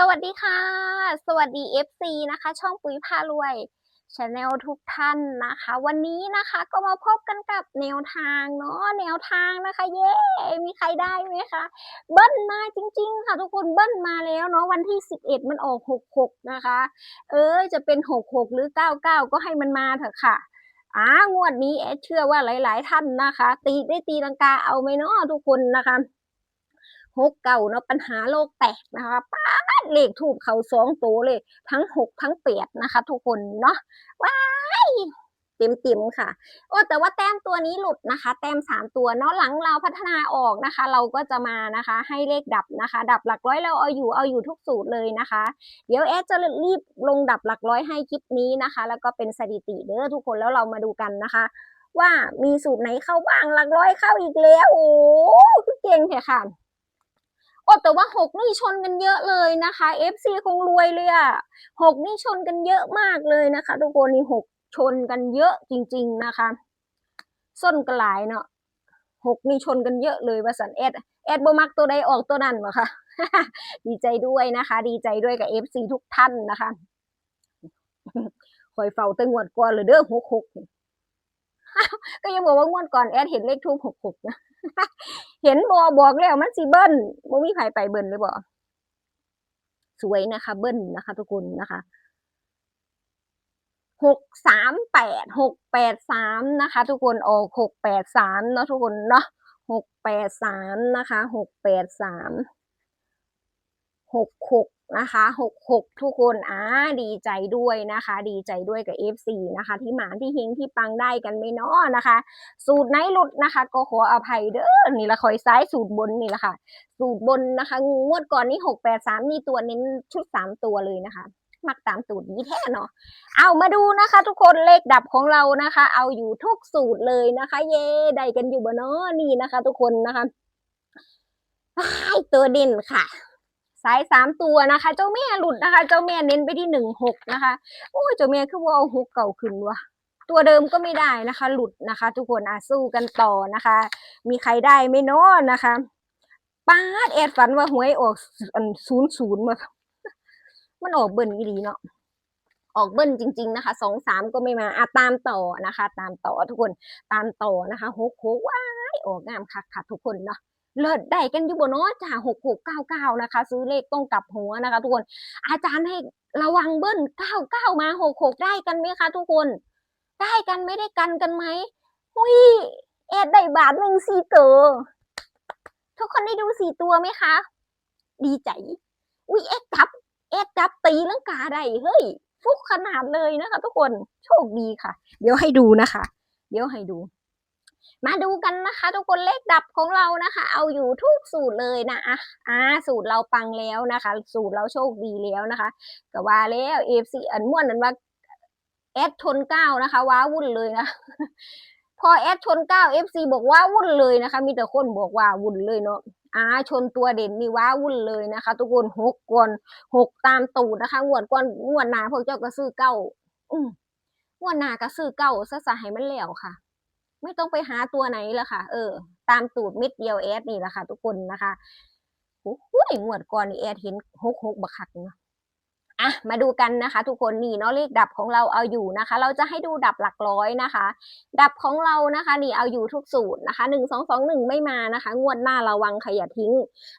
สวัสดีค่ะ สวัสดี FC นะคะ ช่องปุ๋ยพารวยชาแนลทุกท่านนะคะ วันนี้นะคะก็มาพบกันกับแนวทางเนาะแนวทางนะคะ เย้มีใครได้ไหมคะเบิ้ลมาจริง ๆ ค่ะ ทุกคนเบิ้ลมาแล้วเนาะวันที่ 11 มันออก 66 นะคะ เอ้ยจะเป็น 66 หรือ 99 ก็ให้มันมาเถอะค่ะอ่างวดนี้แอดเชื่อว่าหลาย ๆ ท่านนะคะ ตีได้ตีลังกาเอาไหมเนาะทุกคนนะคะหกเก่าเนาะปัญหาโลกแตกนะคะป้า เลขถูกเขาสองตัวเลย ทั้งหกทั้งแปดนะคะ ทุกคนเนาะว้ายเต็มเต็มๆค่ะ โอ้แต่ว่าแต้มตัวนี้หลุดนะคะ แต้มสามตัวเนาะหลังเราพัฒนาออกนะคะ เราก็จะมานะคะ ให้เลขดับนะคะ ดับหลักร้อยเราเอาอยู่เอาอยู่ทุกสูตรเลยนะคะ เดี๋ยวแอดจะรีบลงดับหลักร้อยให้คลิปนี้นะคะ แล้วก็เป็นสถิติเด้อทุกคนแล้วเรามาดูกันนะคะ ว่ามีสูตรไหนเข้าบ้างหลักร้อยเข้าอีกแล้วโอ้เก่งแท้ค่ะ โอ้แต่ว่าหกนี่ชนกันเยอะเลยนะคะ FC คงรวยเลยอะหกนี่ชนกันเยอะมากเลยนะคะ ทุกคนนี่หกชนกันเยอะจริง ๆนะคะส้นกระหลายเนาะหกนี่ชนกันเยอะเลยว่าสันแอดแอดบมักตัวใดออกตัวนั้นเหรอคะดีใจด้วยนะคะ ดีใจด้วยกับ FC ทุกท่านนะคะคอยเฝ้าตังวดก่อนเลยเด้อหกหก ก็ยังบอกว่างวดก่อนแอดเห็นเลขทูบหกหกนะเห็นบอบอกแล้วมันสิเบิ้ลบ่มีใครไปเบิ้ลเลยบ่สวยนะคะ เบิ้ลนะคะ ทุกคนนะคะหกสามแปดหกแปดสามนะคะ ทุกคนออกหกแปดสามเนาะทุกคนเนาะหกแปดสามนะคะหกแปดสามหกหก นะคะหกหกทุกคนอ่าดีใจด้วยนะคะ ดีใจด้วยกับ FC นะคะ ที่หมานที่เฮงที่ปังได้กันไม่น้อนะคะ สูตรไหนหลุดนะคะ ก็ขออภัยเด้อนี่ละคอยซ้ายสูตรบนนี่แหละค่ะ สูตรบนนะคะงวดก่อนนี้หกแปดสามนี่ตัวเน้นชุดสามตัวเลยนะคะ มักตามสูตรนี้แท้เนาะเอามาดูนะคะ ทุกคนเลขดับของเรานะคะ เอาอยู่ทุกสูตรเลยนะคะ เย่ได้กันอยู่บ่เนาะนี่นะคะ ทุกคนนะคะอ้ายตัวเด่นค่ะ สายสามตัวนะคะ เจ้าแม่หลุดนะคะ เจ้าแม่เน้นไปที่หนึ่งหกนะคะโอ้ยเจ้าแม่คือว่าเอาหกเก่าขึ้นวะตัวเดิมก็ไม่ได้นะคะ หลุดนะคะ ทุกคนอะสู้กันต่อนะคะ มีใครได้ไหม่นอนะคะป้าดแอดฝันว่าหวยออกอันศูนย์ศูนย์มามันออกเบิ้ลอีหลีเนาะออกเบิ้ลจริง ๆนะคะสองสามก็ไม่มาอะตามต่อนะคะ ตามต่อทุกคนตามต่อนะคะหกหกว้ายออกงามคักค่ะทุกคนเนาะ เลิศได้กันอยู่บนเนาะจ้าหกหกเก้าเก้านะคะ ซื้อเลขต้องกลับหัวนะคะ ทุกคน อาจารย์ให้ระวังเบิ้ลเก้าเก้ามาหกหกได้กันไหมคะทุกคน ได้กันไม่ได้กันกันไหมหุยแอดได้บาทหนึ่งสี่ตัวทุกคนได้ดูสี่ตัวไหมคะ ดีใจอุ้ยแอดจับแอดจับตีลังกาได้เฮ้ยฟุกขนาดเลยนะคะ ทุกคนโชคดีค่ะ เดี๋ยวให้ดูนะคะ เดี๋ยวให้ดู มาดูกันนะคะ ทุกคนเลขดับของเรานะคะ เอาอยู่ทุกสูตรเลยนะอะอ่าสูตรเราปังแล้วนะคะ สูตรเราโชคดีแล้วนะคะก็ว่าแล้วเอฟซีอันม่วนนั้นว่าแอดชนเก้านะคะ ว้าวุ่นเลยนะพอแอดชนเก้าเอฟซีบอกว่าวุ่นเลยนะคะ มีแต่คนบอกว่าวุ่นเลยเนาะอ่าชนตัวเด่นนี่ว้าวุ่นเลยนะคะ ทุกคนหกก่อนหกตามตูดนะคะงวดก่อนงวดหนาพวกเจ้าก็ซื้อเก้าอืมงวดหนาก็ซื้อเก้าซะซะให้มันแล้วค่ะ ไม่ต้องไปหาตัวไหนละค่ะ เออ ตามตูดม็ดเดียวแอดนี่แหละค่ะ ทุกคนนะคะโอ้โหงวดก่อนแอดเห็นหกหกบักคักเนาะอะมาดูกันนะคะ ทุกคนนี่เนาะเลขดับของเราเอาอยู่นะคะ เราจะให้ดูดับหลักร้อยนะคะ ดับของเรานะคะ นี่เอาอยู่ทุกสูตรนะคะหนึ่งสองสองหนึ่งไม่มานะคะ งวดหน้าระวังขยะทิ้ง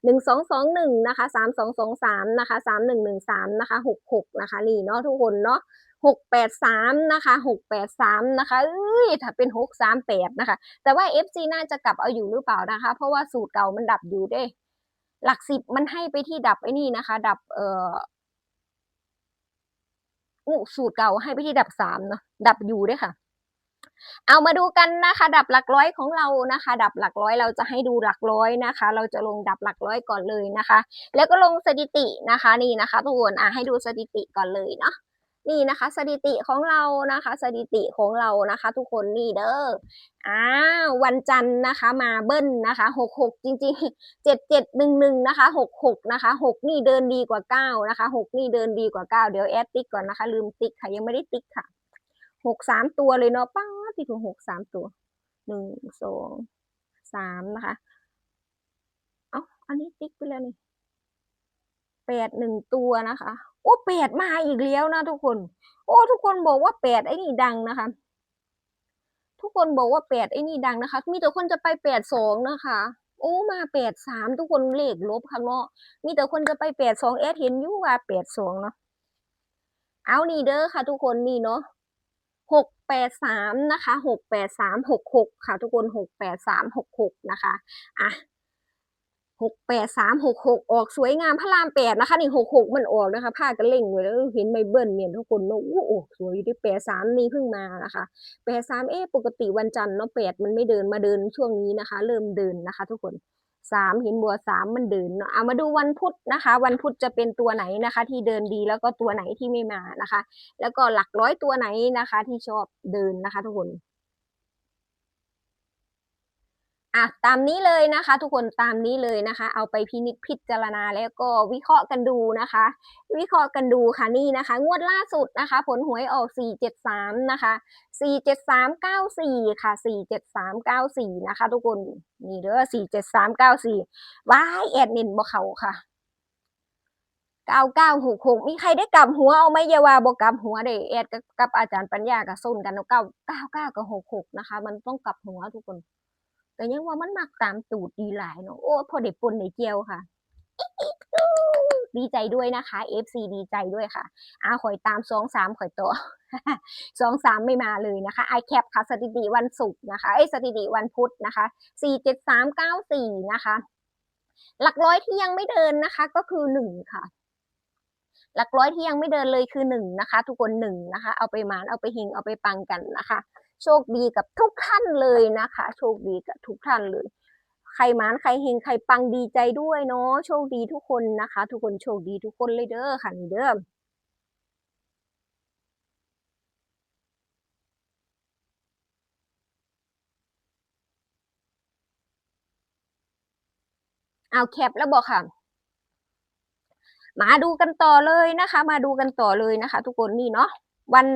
หนึ่งสองสองหนึ่งนะคะสามสองสองสามนะคะสามหนึ่งหนึ่งสามนะคะหกหกนะคะ นี่เนาะทุกคนเนาะ หกแปดสามนะคะหกแปดสามนะคะเอ้ยถ้าเป็นหกสามแปดนะคะ แต่ว่า FC น่าจะกลับเอาอยู่หรือเปล่านะคะ เพราะว่าสูตรเก่ามันดับอยู่ด้หลักสิบมันให้ไปที่ดับไอ้นี่นะคะ ดับเอ่อสูตรเก่าให้ไปที่ดับสามเนาะดับอยู่ด้วยค่ะ เอามาดูกันนะคะ ดับหลักร้อยของเรานะคะ ดับหลักร้อยเราจะให้ดูหลักร้อยนะคะ เราจะลงดับหลักร้อยก่อนเลยนะคะ แล้วก็ลงสถิตินะคะ นี่นะคะทุกคนอะให้ดูสถิติก่อนเลยเนาะ นี่นะคะ สถิติของเรานะคะ สถิติของเรานะคะ ทุกคนนี่เด้ออ้าววันจันทร์นะคะมาเบิ้ลนะคะหกหกจริงๆเจ็ดเจ็ดหนึ่งหนึ่งนะคะหกหกนะคะหกนี่เดินดีกว่าเก้านะคะหกนี่เดินดีกว่าเก้าเดี๋ยวแอดติ๊กก่อนนะคะ ลืมติ๊กค่ะยังไม่ได้ติ๊กค่ะหกสามตัวเลยเนาะป้าดที่ถูกหกสามตัวหนึ่งสองสามนะคะเอ้าอันนี้ติ๊กไปแล้วนี่แปดหนึ่งตัวนะคะ อ้แปดมาอีกแล้วนะทุกคน โอ้ทุกคนบอกว่าแปดไอ้นี่ดังนะคะ ทุกคนบอกว่าแปดไอ้นี่ดังนะคะ มีแต่คนจะไปแปดสองนะคะ โอ้มาแปดสามทุกคนเลขลบค่ะเนาะมีแต่คนจะไปแปดสองเอสเห็นยู่ว่าแปดสองเนาะเอานี่เด้อค่ะ ทุกคนนี่เนาะหกแปดสามนะคะหกแปดสามหกหกค่ะ ทุกคนหกแปดสามหกหกนะคะอะ หกแปดสามหกหกออกสวยงามพระรามแปดนะคะนี่หกหกมันออกนะคะผ้ากันเล่งเลยแล้วเห็นใบเบิ้ลเนี่ยทุกคนเนาะโอ้โหสวยอยู่ที่แปดสามนี่เพิ่งมานะคะแปดสามเอ๊ปกติวันจันทร์เนาะแปดมันไม่เดินมาเดินช่วงนี้นะคะ เริ่มเดินนะคะ ทุกคนสามเห็นบัวสามมันเดินเนาะเอามาดูวันพุธนะคะ วันพุธจะเป็นตัวไหนนะคะ ที่เดินดีแล้วก็ตัวไหนที่ไม่มานะคะ แล้วก็หลักร้อยตัวไหนนะคะ ที่ชอบเดินนะคะ ทุกคน อะตามนี้เลยนะคะ ทุกคนตามนี้เลยนะคะ เอาไปพินิจพิจารณาแล้วก็วิเคราะห์กันดูนะคะ วิเคราะห์กันดูค่ะนี่นะคะ งวดล่าสุดนะคะ ผลหวยออก 473 นะคะ 47394 ค่ะ 47394 นะคะ ทุกคนนี่เด้อ47394ว้ายแอดนินบ่เขาค่ะ9966มีใครได้กลับหัวเอาไหมอย่าว่าบ่กลับหัวเด้แอดกับอาจารย์ปัญญากับส้นกันเนาะ9 99กับ66นะคะ มันต้องกลับหัวทุกคน แต่ยังว่ามันมักตามตูดดีหลายเนาะโอ้พอได้ปนได้เจียวค่ะดีใจด้วยนะคะ FC ดีใจด้วยค่ะอาข่อยตามสองสามข่อยตัวสองสามไม่มาเลยนะคะ i c a p ค่ะสถิติวันศุกร์นะคะเอ้ยสถิติวันพุธนะคะสี่เจ็ดสามเก้าสี่นะคะ หลักร้อยที่ยังไม่เดินนะคะ ก็คือหนึ่งค่ะ หลักร้อยที่ยังไม่เดินเลยคือหนึ่งนะคะ ทุกคนหนึ่งนะคะ เอาไปหมานเอาไปหิงเอาไปปังกันนะคะ โชคดีกับทุกท่านเลยนะคะ โชคดีกับทุกท่านเลย ใครมานใครเฮงใครปังดีใจด้วยเนาะโชคดีทุกคนนะคะ ทุกคนโชคดีทุกคนเลยเด้อค่ะนี่เด้อเอาแคปแล้วบอกค่ะ มาดูกันต่อเลยนะคะ มาดูกันต่อเลยนะคะ ทุกคนนี่เนาะวัน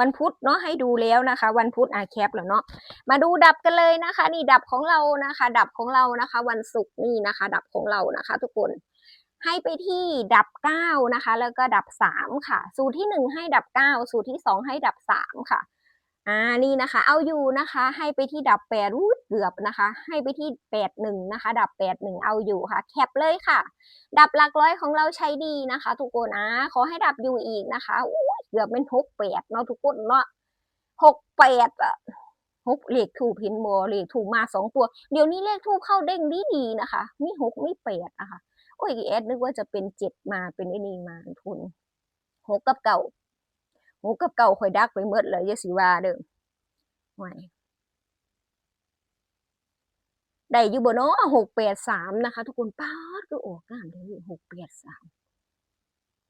วันพุธเนาะให้ดูแล้วนะคะ วันพุธอะแคปแล้วเนาะมาดูดับกันเลยนะคะ นี่ดับของเรานะคะ ดับของเรานะคะ วันศุกร์นี่นะคะ ดับของเรานะคะ ทุกคนให้ไปที่ดับเก้านะคะ แล้วก็ดับสามค่ะ สูตรที่หนึ่งให้ดับเก้าสูตรที่สองให้ดับสามค่ะอ่านี่นะคะ เอาอยู่นะคะ ให้ไปที่ดับแปดรูดเกือบนะคะ ให้ไปที่แปดหนึ่งนะคะ ดับแปดหนึ่งเอาอยู่ค่ะ แคปเลยค่ะ ดับหลักร้อยของเราใช้ดีนะคะ ทุกคนอะขอให้ดับอยู่อีกนะคะ เกือบเป็นหกแปดเนาะทุกคนเนาะหกแปดอะหกเลขถูกเห็นบอเลขถูกมาสองตัว เดี๋ยวนี้เลขถูกเข้าเด้งดีดีๆนะคะ มีหกมีแปดนะคะโอ้ยแอดนึกว่าจะเป็นเจ็ดมาเป็นไอ้นี่มาทุนหกกับเก่าหกกับเก่าคอยดักไปเมื่อเลยยาสิว่าเด้อห่วได้อยู่บ่เนาะหกแปดสามนะคะ ทุกคนป้าดก็ออกงามเลยหกแปดสาม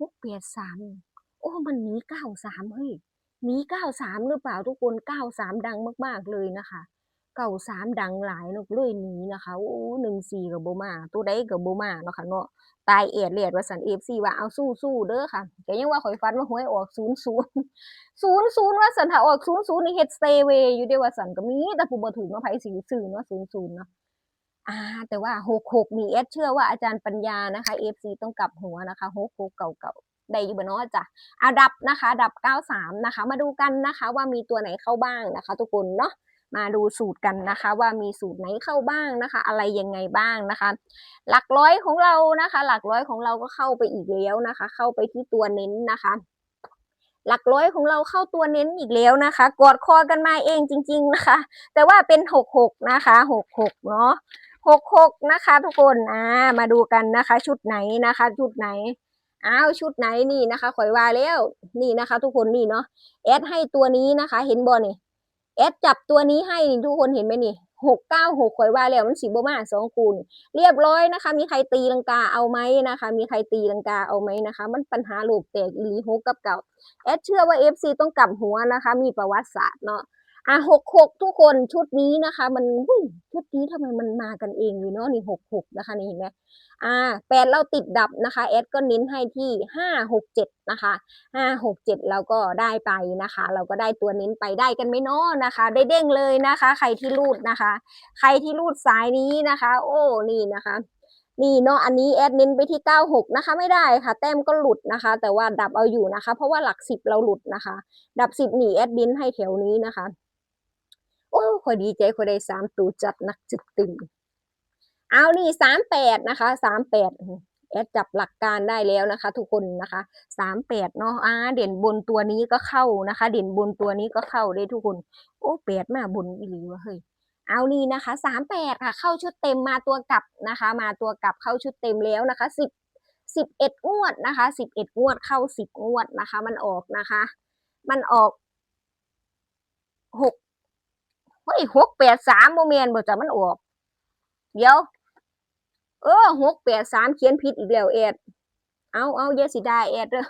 หกแปดสาม โอ้มันหนีเก้าสามเฮ้ยหนีเก้าสามหรือเปล่าทุกคนเก้าสามดังมาก ๆเลยนะคะเก่าสามดังหลายเนกเลยหนีนะคะโอ้หนึ่งสี่กับโบมา ตัวใดกับโบมาเนาะค่ะเนาะตายเอียดเลียดว่าสันเอฟซีว่าเอาสู้สู้เด้อค่ะแต่ยังว่าข่อยฟันว่าหวยออกศูนย์ศูนย์ศูนย์ศูนย์ว่าสันถ้าออกศูนย์ศูนย์นี่เฮ็ดเซเวอยู่เด้อว่าสันก็มีแต่ผู้บ่ถูกเนาะไผสิซื้อเนาะศูนย์ศูนย์เนาะอ่า แต่ว่าหกหกนี่เอสเชื่อว่าอาจารย์ปัญญานะคะเอฟซีต้องกลับหัวนะคะหกหกเก่าเก่า ได้อยู่บ่เนาะจ้ะอาดับนะคะ ดับเก้าสามนะคะ มาดูกันนะคะ ว่ามีตัวไหนเข้าบ้างนะคะ ทุกคนเนาะมาดูสูตรกันนะคะ ว่ามีสูตรไหนเข้าบ้างนะคะ อะไรยังไงบ้างนะคะ หลักร้อยของเรานะคะ หลักร้อยของเราก็เข้าไปอีกแล้วนะคะ เข้าไปที่ตัวเน้นนะคะ หลักร้อยของเราเข้าตัวเน้นอีกแล้วนะคะ กอดคอกันมาเองจริง ๆนะคะ แต่ว่าเป็นหกหกนะคะหกหกเนาะหกหกนะคะ ทุกคนอ่ามาดูกันนะคะ ชุดไหนนะคะ ชุดไหน อ้าวชุดไหนนี่นะคะข่อยว่าแล้วนี่นะคะ ทุกคนนี่เนาะแอดให้ตัวนี้นะคะ เห็นบอนี่แอดจับตัวนี้ให้นี่ทุกคนเห็นไหมนี่หกเก้าหกข่อยว่าแล้วมันสีบมาสองคูณเรียบร้อยนะคะ มีใครตีลังกาเอาไหมนะคะ มีใครตีลังกาเอาไหมนะคะ มันปัญหาโลกแตกอีหลีหกกับเก่าแอดเชื่อว่าเอฟซีต้องกลับหัวนะคะ มีประวัติศาสตร์เนาะ อะหกหกทุกคนชุดนี้นะคะ มันอุ้ยชุดนี้ทำไมมันมากันเองเลยเนาะนี่หกหกนะคะนี่เห็นไหมอ่าแปดเราติดดับนะคะแอดก็เน้นให้ที่ห้าหกเจ็ดนะคะห้าหกเจ็ดเราก็ได้ไปนะคะ เราก็ได้ตัวเน้นไปได้กันไหมเนาะนะคะ ได้เด้งเลยนะคะ ใครที่รูดนะคะ ใครที่รูดสายนี้นะคะ โอ้นี่นะคะนี่เนาะอันนี้แอดเน้นไปที่เก้าหกนะคะ ไม่ได้ค่ะ แต้มก็หลุดนะคะ แต่ว่าดับเอาอยู่นะคะ เพราะว่าหลักสิบเราหลุดนะคะ ดับสิบหนีแอดดินให้แถวนี้นะคะ โอ้คอดีใจคอได้สามตูจัดหนักจุดตึงเอานี่สามแปดนะคะสามแปดแอดจับหลักการได้แล้วนะคะ ทุกคนนะคะสามแปดเนาะอ่าเด่นบนตัวนี้ก็เข้านะคะ เด่นบนตัวนี้ก็เข้าได้ทุกคน โอ้แปดมาบนอีหลีวะเฮ้ยเอานี่นะคะสามแปดค่ะ เข้าชุดเต็มมาตัวกลับนะคะ มาตัวกลับเข้าชุดเต็มแล้วนะคะสิบสิบเอ็ดงวดนะคะสิบเอ็ดงวดเข้าสิบงวดนะคะ มันออกนะคะ มันออกหก เฮ้ยหกแปดสามโมเมนบ่จะมันออกเดี๋ยว เออหกแปดสามเขียนผิดอีกแล้วเอ็ดเอาเอาอย่าสิได้เอ็ดเด้อ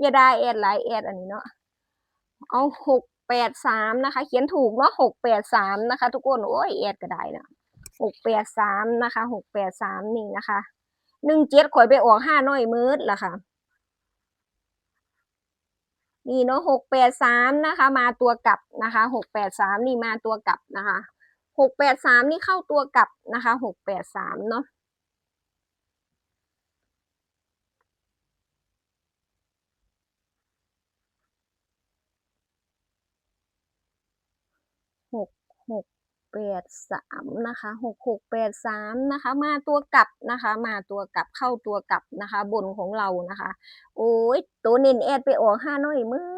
อย่าได้เอ็ดหลายเอ็ดอันนี้เนาะเอาหกแปดสามนะคะ เขียนถูกเนาะหกแปดสามนะคะ ทุกคนโอ้ยเอ็ดก็ได้เนาะหกแปดสามนะคะหกแปดสามนี่นะคะหนึ่งเจ็ดข่อยไปออกห้าน้อยมืดละค่ะ นี่เนาะหกแปดสามนะคะ มาตัวกลับนะคะหกแปดสามนี่มาตัวกลับนะคะหกแปดสามนี่เข้าตัวกลับนะคะหกแปดสามเนาะหกหก แปดสามนะคะหกหกแปดสามนะคะ มาตัวกลับนะคะ มาตัวกลับเข้าตัวกลับนะคะ บนของเรานะคะ โอ้ยตัวเน้นแอดไปออกห้าน้อยมือ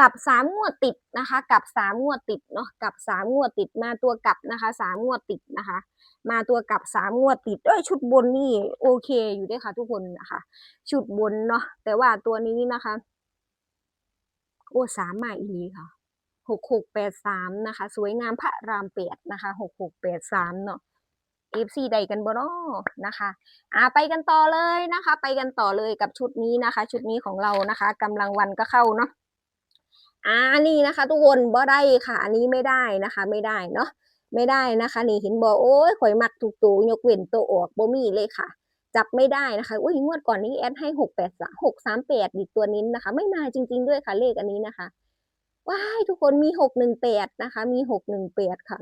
กับสามงวดติดนะคะ กับสามงวดติดเนาะกับสามงวดติดมาตัวกับนะคะสามงวดติดนะคะ มาตัวกับสามงวดติดเอ้ยชุดบนนี่โอเคอยู่ด้วยค่ะ ทุกคนนะคะ ชุดบนเนาะแต่ว่าตัวนี้นะคะ โอ้สามมาอีหลีค่ะหกหกแปดสามนะคะ สวยงามพระรามแปดนะคะหกหกแปดสามเนาะเอฟซีใดกันบ่เนาะนะคะอ่าไปกันต่อเลยนะคะ ไปกันต่อเลยกับชุดนี้นะคะ ชุดนี้ของเรานะคะกำลังวันก็เข้าเนาะ อ่านี่นะคะ ทุกคนบ่ได้ค่ะ อันนี้ไม่ได้นะคะ ไม่ได้เนาะไม่ได้นะคะ นี่เห็นบอกโอ้ยข่อยมักถูกตัวยกเว้นตัวออกบ่มีเลยค่ะ จับไม่ได้นะคะอุ้ยงวดก่อนนี้แอดให้หกแปดหกสามแปดดิตัวนี้นะคะ ไม่มาจริง ๆ ด้วยค่ะเลขอันนี้นะคะว้ายทุกคนมีหกหนึ่งแปดนะคะ มีหกหนึ่งแปดค่ะ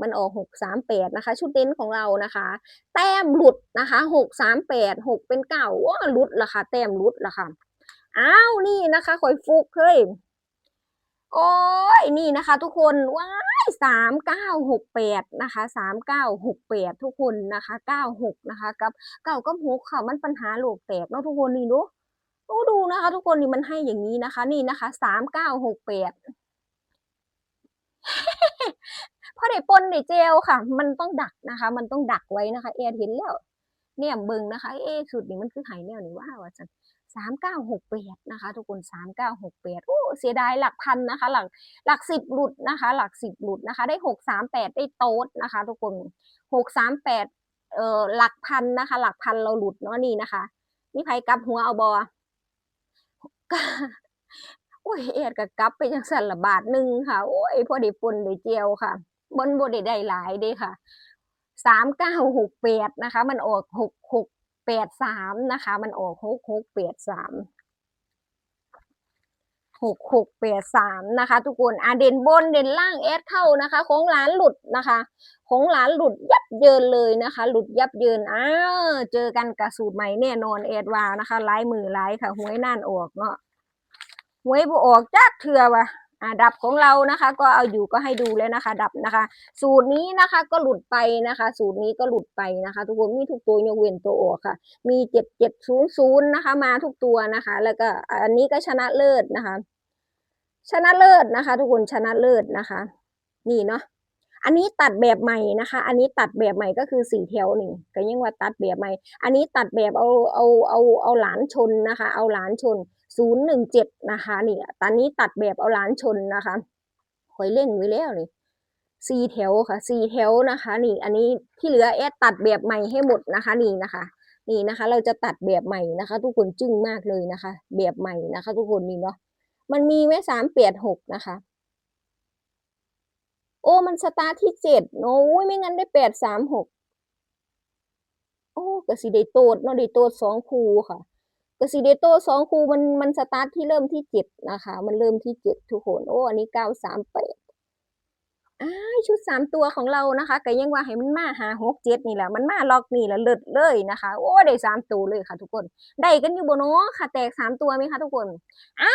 มันออกหกสามแปดนะคะ ชุดเด่นของเรานะคะ แต้มหลุดนะคะหกสามแปดหกเป็นเก้าว้าหลุดละค่ะ แต้มหลุดละค่ะอ้าวนี่นะคะคอยฟุกเฮ้ย โอ้ยนี่นะคะ ทุกคนว้ายสามเก้าหกแปดนะคะสามเก้าหกแปดทุกคนนะคะเก้าหกนะคะ กับเก้ากับหกค่ะมันปัญหาโลกแตกเนาะทุกคนนี่ดูดูดูนะคะ ทุกคนนี่มันให้อย่างนี้นะคะ นี่นะคะสามเก้าหกแปดพอได้ปนได้เจลค่ะ มันต้องดักนะคะ มันต้องดักไว้นะคะ เอเห็นแล้วเนี่ยเบิงนะคะ เอสุดนี่มันคือไหแนวนี่ว่าวจัน สามเก้าหกแปดนะคะ ทุกคนสามเก้าหกแปดโอ้เสียดายหลักพันนะคะ หลักหลักสิบหลุดนะคะ หลักสิบหลุดนะคะ ได้หกสามแปดได้โต๊ดนะคะ ทุกคนหกสามแปดเอ่อหลักพันนะคะ หลักพันเราหลุดเนาะนี่นะคะนี่ไผกลับหัวเอาบอโอ้ยเอ็ดกับกลับไปจังสันละบาทหนึ่งค่ะโอ้ยพอด้ปนได้เจียวค่ะบนบนได้ได้หลายเด้ค่ะสามเก้าหกแปดนะคะ มันออกหกหก แปดสามนะคะ มันออกหกหกแปดสามหกหกแปดสามนะคะ ทุกคนอะเด่นบนเด่นล่างแอดเข้านะคะของหลานหลุดนะคะของหลานหลุดยับเยินเลยนะคะ หลุดยับเยินอ้าวเจอกันกับสูตรใหม่แน่นอนแอดวานะคะลายมือลายค่ะหวยน่านออกเนาะหวยบ่ออกจักเถื่อว่ะอ่า ดับของเรานะคะ ก็เอาอยู่ก็ให้ดูแล้วนะคะ ดับนะคะ สูตรนี้นะคะก็หลุดไปนะคะ สูตรนี้ก็หลุดไปนะคะ ทุกคนมีทุกตัวยกเว้นตัวออกค่ะ มีเจ็ดเจ็ดศูนย์ศูนย์นะคะ มาทุกตัวนะคะ แล้วก็อันนี้ก็ชนะเลิศนะคะ ชนะเลิศนะคะ ทุกคนชนะเลิศนะคะ นี่เนาะ อันนี้ตัดแบบใหม่นะคะ อันนี้ตัดแบบใหม่ก็คือสี่แถวหนี่งก็ยังว่าตัดแบบใหม่ อันนี้ตัดแบบเอาเอาเอาเอาหลานชนนะคะ เอาหลานชนศูนย์หนึ่งเจ็ดนะคะนี่ตอนนี้ตัดแบบเอาหลานชนนะคะคอยเล่งไว้แล้วนี่สี่แถวค่ะสี่แถวนะคะ นี่ อันนี้ที่เหลือแอดตัดแบบใหม่ให้หมดนะคะ นี่นะคะ นี่นะคะ เราจะตัดแบบใหม่นะคะ ทุกคนจึ้งมากเลยนะคะ แบบใหม่นะคะ ทุกคนนี่เนาะมันมีไว้สามแปดหกนะคะ โอ้มันสตาร์ทที่เจ็ดโอ้ยไม่งั้นได้แปดสามหกโอ้ก็สิได้โตดเนาะได้โตดสองคูค่ะกสิเดโตสองคูมันมันสตาร์ทที่เริ่มที่เจ็ดนะคะ มันเริ่มที่เจ็ดทุกคนโอ้อันนี้เก้าสามแปดอ้าชุดสามตัวของเรานะคะก็ยังว่าให้มันมาหาหกเจ็ดนี่แหละมันมาล็อกนี่แหละเลิศเลยนะคะ โอ้ได้สามตัวเลยค่ะ ทุกคน ได้กันอยู่บนเนาะค่ะ แตกสามตัวไหมคะทุกคน อ่า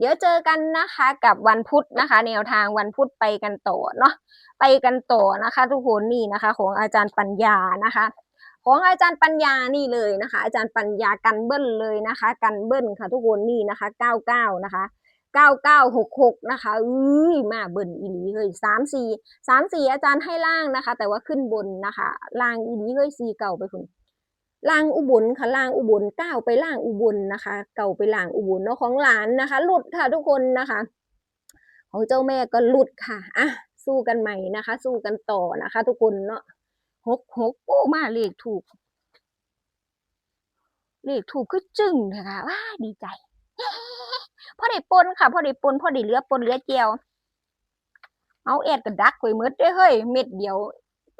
เดี๋ยวเจอกันนะคะกับวันพุธนะคะ แนวทางวันพุธไปกันต่อเนาะไปกันต่อนะคะ ทุกคนนี่นะคะ ของอาจารย์ปัญญานะคะ ของอาจารย์ปัญญานี่เลยนะคะ อาจารย์ปัญญากันเบิ้ลเลยนะคะ กันเบิ้ลค่ะ ทุกคนนี่นะคะเก้าเก้านะคะเก้าเก้าหกหกนะคะอุ้ยมาเบิ้ลอีหลีเลยสามสี่สามสี่อาจารย์ให้ล่างนะคะ แต่ว่าขึ้นบนนะคะล่างอีหลีเลยสี่เก่าไปคุณ ล่างอุบลค่ะล่างอุบลเก้าไปล่างอุบลนะคะ เก่าไปล่างอุบลเนาะของหลานนะคะ หลุดค่ะทุกคนนะคะ ของเจ้าแม่ก็หลุดค่ะอะสู้กันใหม่นะคะ สู้กันต่อนะคะ ทุกคนเนาะหกหกโอ้มาเลขถูก เลขถูกคือจึ้งเลยค่ะว้าดีใจพอได้ปนค่ะพอได้ปนพอได้เลือปนเลือเจียวเอาแอดกับดักไว้หมืดเด้เฮ้ยเม็ดเดียว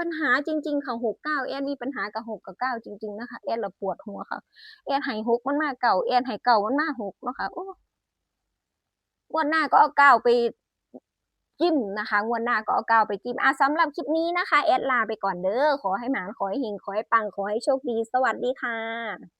ปัญหาจริง ๆ ค่ะหกเก้าแอดมีปัญหากับหกกับเก้าจริง ๆ นะคะ แอดละปวดหัวค่ะ แอดหายหกมันมาเก่า แอดหายเก่ามันมาหกนะคะโอ้งวันหน้าก็เอาเก้าไปจิ้มนะคะ งวดหน้าก็เอาเก้าไปจิ้มอะสำหรับคลิปนี้นะคะ แอดลาไปก่อนเด้อ ขอให้หมานขอให้เฮงขอให้ปัง ขอให้โชคดี สวัสดีค่ะ